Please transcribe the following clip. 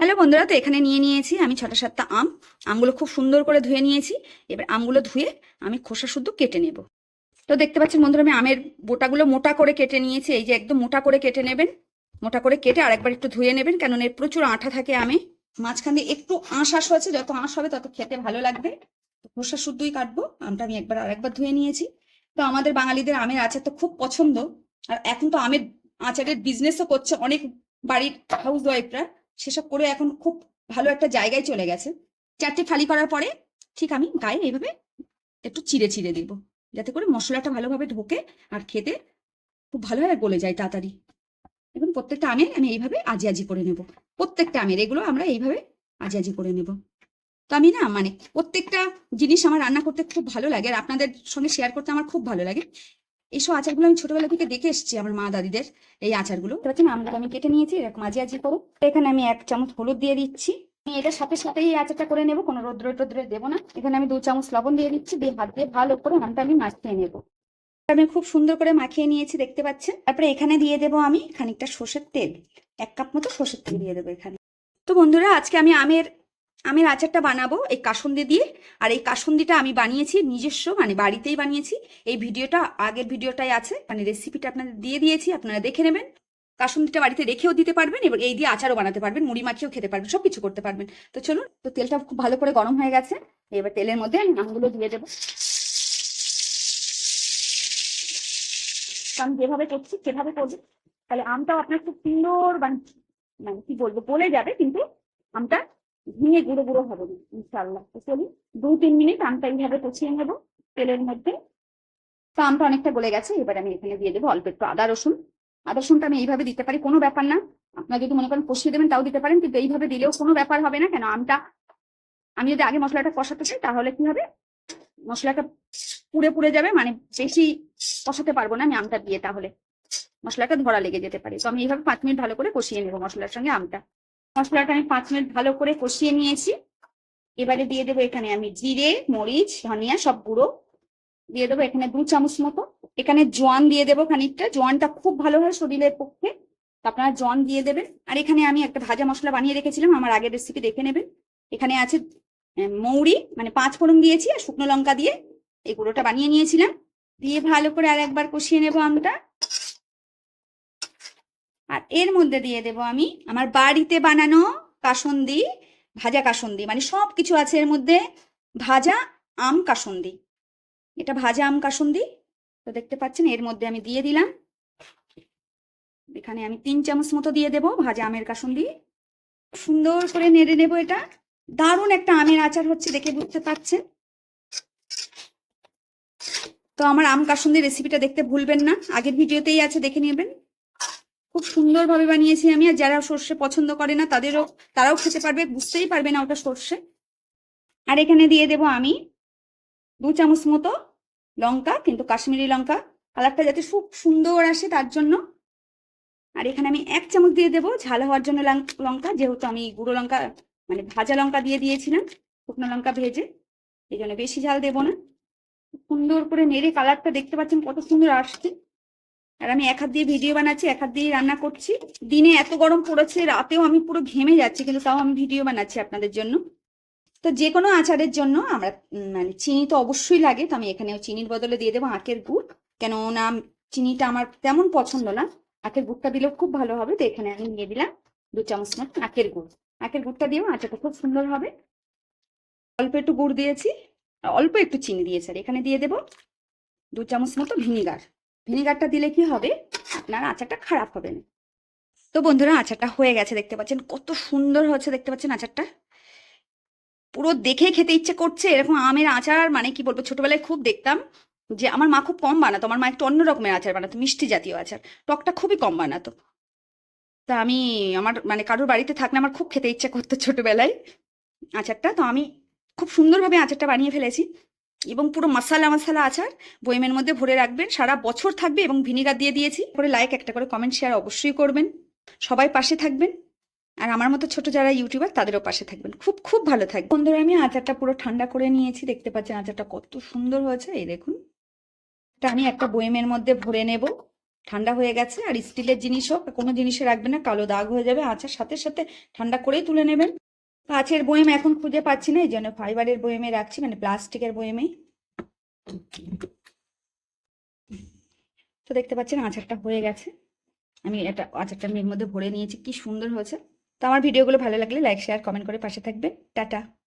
Hello বন্ধুরা, তো এখানে নিয়ে নিয়েছি আমি ছটা সাতটা আম। আমগুলো খুব সুন্দর করে ধুয়ে নিয়েছি। এবার আমগুলো ধুয়ে আমি খোসা শুদ্ধ কেটে নেব। তো দেখতে পাচ্ছেন বন্ধুরা, আমি আমের বোটাগুলো মোটা করে কেটে নিয়েছি। এই যে একদম মোটা করে কেটে নেবেন। মোটা করে কেটে আরেকবার একটু ধুয়ে নেবেন কারণ এর প্রচুর আঠা থাকে আমে। মাঝখান একটু আঁশ আঁশ হয়েছে, যত আঁশ হবে তত খেতে ভালো লাগবে। খোসা শুদ্ধই কাটবো। আমটা আমি একবার আরেকবার ধুয়ে নিয়েছি। তো আমাদের বাঙালিদের আমের আচার তো খুব পছন্দ। আর এখন তো আমের আচারের বিজনেসও করছে অনেক বাড়ির হাউস ওয়াইফরা সেসব করে এখন খুব ভালো একটা জায়গায় চলে গেছে। চারটে ফালি করার পরে ঠিক আমি গায়ে এইভাবে একটু চিড়ে চিড়ে দিব। যাতে করে মশলাটা ভালোভাবে ঢোকে আর খেতে খুব ভালো হয় গলে যায় তাড়াতাড়ি। এখন প্রত্যেকটা আমের আমি এইভাবে আজি আজি করে নেব। প্রত্যেকটা আমের এগুলো আমরা এইভাবে আজি আজি করে নেব। তো আমি না মানে প্রত্যেকটা জিনিস আমার রান্না করতে খুব ভালো লাগে। আর আপনাদের সঙ্গে শেয়ার করতে আমার খুব ভালো লাগে। এইসব আচারগুলো আমি ছোটবেলা থেকে দেখে এসেছি আমার মা দাদিদের, এই আচারগুলো। পাচ্ছেন আমগুলো আমি কেটে নিয়েছি, এরকম আজি আজি করো এখানে আমি এক চামচ হলুদ দিয়ে দিচ্ছি। আমি এটার সাথে সাথে এই আচারটা করে নেব, কোনো রোদ্র টোদ্রে দেবো না। এখানে আমি দু চামচ লবণ দিয়ে দিচ্ছি, দিয়ে হাত দিয়ে ভালো করে আমটা আমি মাখিয়ে নেব। আমি খুব সুন্দর করে মাখিয়ে নিয়েছি, দেখতে পাচ্ছেন? তারপরে এখানে দিয়ে দেবো আমি খানিকটা সর্ষের তেল। এক কাপ মতো সর্ষের তেল দিয়ে দেবো এখানে। তো বন্ধুরা, আজকে আমি আমের আমের আচারটা বানাবো এই কাসুন্দি দিয়ে। আর এই কাসুন্দিটা আমি বানিয়েছি নিজস্ব মানে বাড়িতেই বানিয়েছি। এই ভিডিওটা, আগের ভিডিওটাই আছে মানে রেসিপিটা আপনাদের দিয়ে দিয়েছি, আপনারা দেখে নেবেন। কাসুন্দিটা বাড়িতে রেখেও দিতে পারবেন এবং এই দিয়ে আচারও বানাতে পারবেন, মুড়ি মাখিয়েও খেতে পারবেন সব কিছু করতে পারবেন। তো চলুন, তো তেলটা খুব ভালো করে গরম হয়ে গেছে, এবার তেলের মধ্যে আমি আমগুলো দিয়ে দেবো। আমি যেভাবে করছি, সেভাবে করব। তাহলে আমটাও আপনার খুব সুন্দর মানে মানে কি বলব বলে যাবে, কিন্তু আমটা ভেঙে গুঁড়ো গুঁড়ো হবে না ইনশাল্লাহ তো চলুন, দু তিন মিনিট আমটা এইভাবে কষিয়ে নেব। তেলের মধ্যে তো আমটা অনেকটা গলে গেছে, এবার আমি এখানে দিয়ে দেবো অল্প একটু আদা, রসুন। আদা, রসুনটা আমি এইভাবে দিতে পারি, কোনো ব্যাপার না। আপনার যদি মনে করেন কষিয়ে দেবেন, তাও দিতে পারেন, কিন্তু এইভাবে দিলেও কোনো ব্যাপার হবে না। কেন, আমটা, আমি যদি আগে মশলাটা কষাতে চাই, তাহলে কি হবে? মশলাটা পুড়ে পুড়ে যাবে মানে বেশি কষাতে পারব না আমি আমটা দিয়ে, তাহলে। মশলাটা ধরা লেগে যেতে পারে। তো আমি এইভাবে পাঁচ মিনিট ভালো করে কষিয়ে নেব মশলার সঙ্গে আমটা। মশলাটা আমি পাঁচ মিনিট ভালো করে কষিয়ে নিয়েছি। এবারে দিয়ে দেবো এখানে আমি জিরে, মরিচ, ধনিয়া, সব গুঁড়ো। দিয়ে দেবো এখানে দু চামচ মতো। এখানে জোয়ান দিয়ে দেবো খানিকটা। জোয়ানটা খুব ভালো হয় শরীরের পক্ষে। আপনারা জোয়ান দিয়ে দেবেন। আর এখানে আমি একটা ভাজা মশলা বানিয়ে রেখেছিলাম। আমার আগের রেসিপি দেখে নেবেন। এখানে আছে মৌরি মানে পাঁচ ফোড়ন দিয়েছি আর শুকনো লঙ্কা দিয়ে এই গুঁড়োটা বানিয়ে নিয়েছিলাম। দিয়ে ভালো করে আর একবার কষিয়ে নেব আমটা। আর এর মধ্যে দিয়ে দেব আমি আমার বাড়িতে বানানো কাসন্দি, ভাজা কাসন্দি মানে সব কিছু আছে এর মধ্যে। ভাজা আম কাসন্দি। এটা ভাজা আম কাসন্দি। তো দেখতে পাচ্ছেন, এর মধ্যে আমি দিয়ে দিলাম। এখানে আমি তিন চামচ মতো দিয়ে দেব ভাজা আমের কাসন্দি। সুন্দর করে নেড়ে নেব এটা। দারুণ একটা আমের আচার হচ্ছে দেখে বুঝতে পারছেন তো আমার আম কাসন্দি রেসিপিটা দেখতে ভুলবেন না। আগের ভিডিওতেই আছে, দেখে নেবেন। খুব সুন্দরভাবে বানিয়েছি আমি, আর যারা সর্ষে পছন্দ করে না, তাদেরও, তারাও খেতে পারবে, বুঝতেই পারবে না ওটা সর্ষে। আর এখানে দিয়ে দেব আমি দু চামচ মতো লঙ্কা, কিন্তু কাশ্মীরি লঙ্কা। কালারটা যাতে খুব সুন্দর আসে তার জন্য। আর এখানে আমি এক চামচ দিয়ে দেবো ঝাল হওয়ার জন্য লঙ্কা, যেহেতু আমি গুঁড়ো লঙ্কা মানে ভাজা লঙ্কা দিয়ে দিয়েছিলাম, শুকনো লঙ্কা ভেজে। এই জন্য বেশি ঝাল দেবো না। সুন্দর করে নেড়ে কালারটা দেখতে পাচ্ছেন কত সুন্দর আসছে। আর আমি এক হাত দিয়ে ভিডিও বানাচ্ছি, এক হাত দিয়ে রান্না করছি। দিনে এত গরম পড়েছে, রাতেও আমি পুরো ঘেমে যাচ্ছি, কিন্তু তাও আমি ভিডিও বানাচ্ছি আপনাদের জন্য। তো যে কোনো আচারের জন্য আমরা মানে চিনি তো অবশ্যই লাগে, তো আমি এখানে চিনির বদলে দিয়ে দেবো আখের গুড়। কেননা চিনিটা আমার তেমন পছন্দ না। আখের গুড়টা দিলেও খুব ভালো হবে, তো এখানে আমি নিয়ে দিলাম দু চামচ মতো আখের গুড়। আখের গুড়টা দিয়েও আচারটা খুব সুন্দর হবে। অল্প একটু গুড় দিয়েছি, অল্প একটু চিনি দিয়েছি, আর এখানে দিয়ে দেবো দু চামচ মতো ভিনিগার। ভিনেগারটা দিলে কি হবে? আপনার আচারটা খারাপ হবে না। তো বন্ধুরা, আচারটা হয়ে গেছে, দেখতে পাচ্ছেন? কত সুন্দর হচ্ছে, দেখতে পাচ্ছেন আচারটা? পুরো দেখে খেতে ইচ্ছে করছে। এরকম আমের আচার মানে কি বলব, ছোটবেলায় খুব দেখতাম যে আমার মা খুব কম বানাতো। আমার মা একটু অন্য রকমের আচার বানাতো, মিষ্টি জাতীয় আচার। টকটা খুবই কম বানাতো। তা আমি, আমার মানে কারোর বাড়িতে থাকলে আমার খুব খেতে ইচ্ছে করতো ছোটবেলায় আচারটা। তো আমি খুব সুন্দরভাবে আচারটা বানিয়ে ফেলেছি। এবং পুরো মশালা মশালা আচার বইমের মধ্যে ভরে রাখবেন। সারা বছর থাকবে এবং ভিনিগার দিয়ে দিয়েছি। করে লাইক একটা করে কমেন্ট শেয়ার অবশ্যই করবেন। সবাই পাশে থাকবেন। আর আমার মতো ছোট যারা ইউটিউবার তাদেরও পাশে থাকবেন। খুব খুব ভালো থাকবে বন্ধুরা, আমি আচারটা পুরো ঠান্ডা করে নিয়েছি। দেখতে পাচ্ছেন আচারটা কত সুন্দর হয়েছে। এই দেখুন। এটা আমি একটা বইমের মধ্যে ভরে নেব। ঠান্ডা হয়ে গেছে। আর স্টিলের জিনিস হোক, কোনো জিনিসে রাখবেন না। কালো দাগ হয়ে যাবে। আচার সাথে সাথে ঠান্ডা করেই তুলে নেবেন। কাছের বয়েম এখন খুঁজে পাচ্ছি না, এই জন্য ফাইবারের বয়েমে রাখছি মানে প্লাস্টিকের বয়েমেই। তো দেখতে পাচ্ছেন আচারটা হয়ে গেছে। আমি এটা আচারটা আমি এর মধ্যে ভরে নিয়েছি, কি সুন্দর হয়েছে। তো আমার ভিডিওগুলো ভালো লাগলে লাইক শেয়ার কমেন্ট করে পাশে থাকবে টাটা।